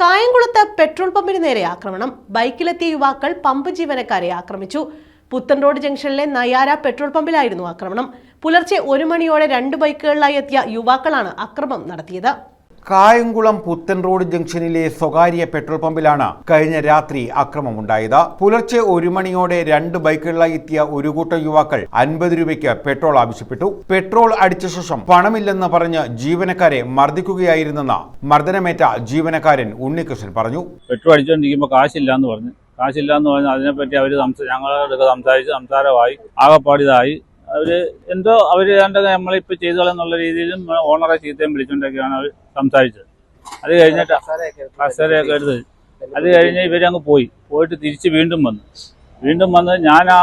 കായംകുളത്ത് പെട്രോൾ പമ്പിന് നേരെ ആക്രമണം. ബൈക്കിലെത്തിയ യുവാക്കൾ പമ്പ് ജീവനക്കാരെ ആക്രമിച്ചു. പുത്തൻ റോഡ് ജംഗ്ഷനിലെ നയാര പെട്രോൾ പമ്പിലായിരുന്നു ആക്രമണം. പുലർച്ചെ ഒരു മണിയോടെ രണ്ട് ബൈക്കുകളിലായി എത്തിയ യുവാക്കളാണ് അക്രമം നടത്തിയത്. കായംകുളം പുത്തൻ റോഡ് ജംഗ്ഷനിലെ സ്വകാര്യ പെട്രോൾ പമ്പിലാണ് കഴിഞ്ഞ രാത്രി അക്രമമുണ്ടായത്. പുലർച്ചെ ഒരു മണിയോടെ രണ്ട് ബൈക്കുകളിലായി എത്തിയ ഒരു കൂട്ടം യുവാക്കൾ അൻപത് രൂപയ്ക്ക് പെട്രോൾ ആവശ്യപ്പെട്ടു. പെട്രോൾ അടിച്ച ശേഷം പണമില്ലെന്ന് പറഞ്ഞ് ജീവനക്കാരെ മർദ്ദിക്കുകയായിരുന്നെന്ന് മർദ്ദനമേറ്റ ജീവനക്കാരൻ ഉണ്ണികൃഷ്ണൻ പറഞ്ഞു. പെട്രോൾ അടിച്ചുകൊണ്ടിരിക്കുമ്പോൾ കാശില്ല എന്ന് പറഞ്ഞു കാശില്ല എന്ന് പറഞ്ഞാൽ അതിനെപ്പറ്റി അവർ സംസാരിച്ച് സംസാരമായി. ആകപ്പാടിതായി. അവർ എന്തോ അവർ ഏതാണ്ട് നമ്മളിപ്പോൾ ചെയ്തോളെന്നുള്ള രീതിയിലും ഓണറെ ചീത്തയും വിളിച്ചുകൊണ്ടൊക്കെയാണ് അവർ സംസാരിച്ചത്. അത് കഴിഞ്ഞിട്ട് കസേരയൊക്കെ എടുത്ത് അത് കഴിഞ്ഞ് ഇവരങ്ങ് പോയി. പോയിട്ട് തിരിച്ച് വീണ്ടും വന്നു. വീണ്ടും വന്ന് ഞാൻ ആ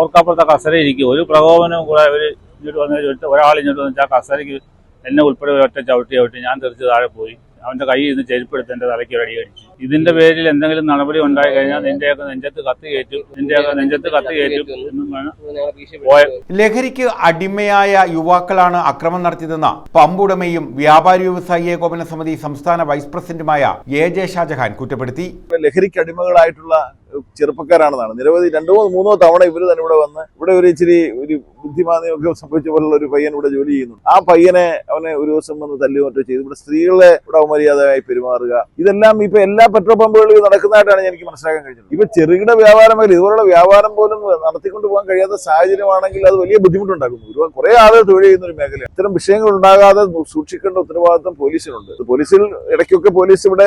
ഓർക്കാപ്പുറത്തെ കസര ഇരിക്കും ഒരു പ്രകോപനവും കൂടെ അവർ ഇങ്ങോട്ട് വന്ന് ചോദിച്ചു ഒരാൾ ഇങ്ങോട്ട് വന്നിട്ട് ആ കസരയ്ക്ക് എന്നെ ഉൾപ്പെടെ ഒറ്റ ചവിട്ടി ചവിട്ടി ഞാൻ തെറിച്ച് താഴെ പോയി. അവന്റെ കൈ ഇന്ന് ചെരുപ്പെടുത്ത് എന്റെ തലയ്ക്ക് ഒരു അടി അടിച്ചു. ഇതിന്റെ പേരിൽ എന്തെങ്കിലും നടപടി ഉണ്ടായി കഴിഞ്ഞാൽ നിന്റെയൊക്കെ നെഞ്ചത്ത് കത്ത് കയറ്റും നിന്റെയൊക്കെ നെഞ്ചത്ത് കത്ത് കയറ്റും എന്നും വേണം. ലഹരിക്ക് അടിമയായ യുവാക്കളാണ് അക്രമം നടത്തിയതെന്ന് പമ്പുടമയും വ്യാപാരി വ്യവസായി ഏകോപന സമിതി സംസ്ഥാന വൈസ് പ്രസിഡന്റുമായ എ ജെ ഷാജഹാൻ കുറ്റപ്പെടുത്തി. ലഹരിക്ക് അടിമകളായിട്ടുള്ള ചെറുപ്പക്കാരാണെന്നാണ്. നിരവധി രണ്ടോ മൂന്നോ തവണ ഇവർ തന്നെ ഇവിടെ വന്ന് ഇവിടെ ഒരു ഇച്ചിരി ഒരു ബുദ്ധിമാന്ദ്യമൊക്കെ സംഭവിച്ച പോലുള്ള ഒരു പയ്യൻ ഇവിടെ ജോലി ചെയ്യുന്നു ആ പയ്യനെ അവനെ ഒരു ദിവസം വന്ന് തല്ലി മറ്റോ ചെയ്തു ഇവിടെ സ്ത്രീകളെ ഇവിടെ അവമര്യാദയായി പെരുമാറുക. ഇതെല്ലാം ഇപ്പൊ എല്ലാ പെട്രോൾ പമ്പുകളിലും നടക്കുന്നതായിട്ടാണ് എനിക്ക് മനസ്സിലാക്കാൻ കഴിഞ്ഞത്. ഇപ്പൊ ചെറുകിട വ്യാപാരം മേഖല ഇതുപോലുള്ള വ്യാപാരം പോലും നടത്തിക്കൊണ്ട് പോകാൻ കഴിയാത്ത സാഹചര്യമാണെങ്കിൽ അത് വലിയ ബുദ്ധിമുട്ടുണ്ടാക്കുന്നു. ഒരു കുറെ ആളുകൾ തൊഴിൽ ചെയ്യുന്ന ഒരു മേഖല ഇത്തരം വിഷയങ്ങൾ ഉണ്ടാകാതെ സൂക്ഷിക്കേണ്ട ഉത്തരവാദിത്വം പോലീസിനുണ്ട്. പോലീസിൽ ഇടയ്ക്കൊക്കെ പോലീസ് ഇവിടെ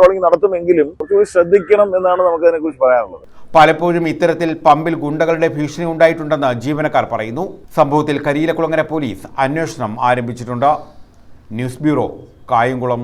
പെട്രോളിംഗ് നടത്തുമെങ്കിലും കുറച്ചുകൂടി ശ്രദ്ധിക്കണം എന്നാണ് നമുക്ക് അതിനെക്കുറിച്ച് പറയാനുള്ളത്. പലപ്പോഴും ഇത്തരത്തിൽ പമ്പിൽ ഗുണ്ടകളുടെ ഭീഷണി ഉണ്ടായിട്ടുണ്ടെന്ന് ജീവനക്കാർ പറയുന്നു. സംഭവത്തിൽ കരിയിലക്കുളങ്ങര പോലീസ് അന്വേഷണം ആരംഭിച്ചിട്ടുണ്ട്. News bureau Kayamkulam.